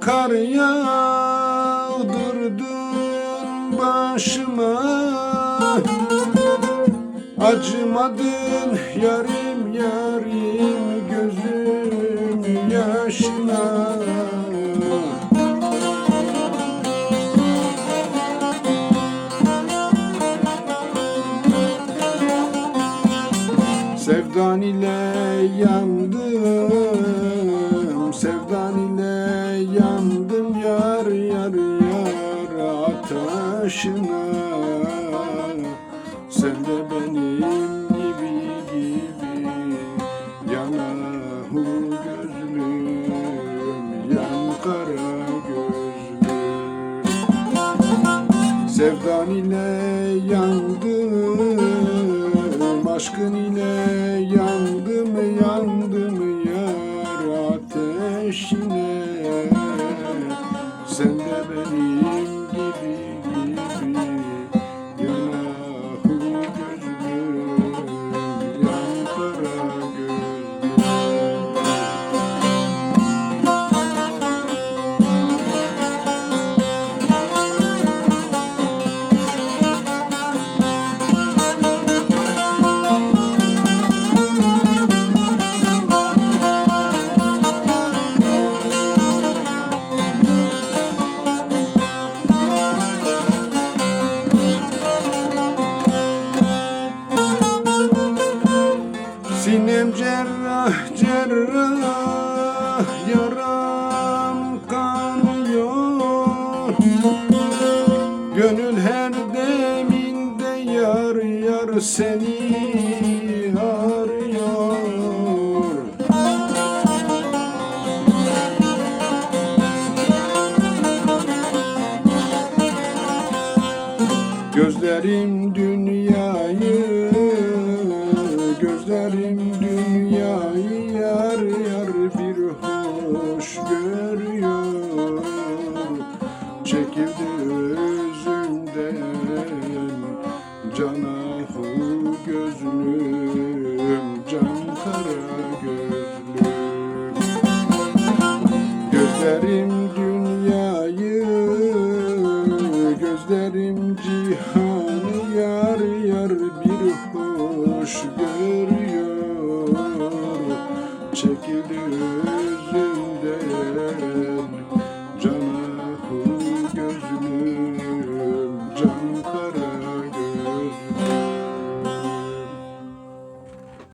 Kar yağdırdın başıma. Acımadın yarim yarim gözüm yaşına. Sevdan ile yandım ateşine. Sen de benim gibi gibi Yanahu gözlüm Yan kara gözlüm. Sevdan ile yandım Aşkın ile yandım yandım yar ateşine Sinem cerrah cerrah yaram kanıyor. Gönül her deminde yar yar seni arıyor. Gözlerim dünyayı Gözlerim dünyayı yar yar bir hoş görüyor. Çekildi özümden canahu gözlüm Can kara gözlüm. Gözlerim dünyayı Gözlerim cihanı Yar yar bir hoş görüyor shake you do.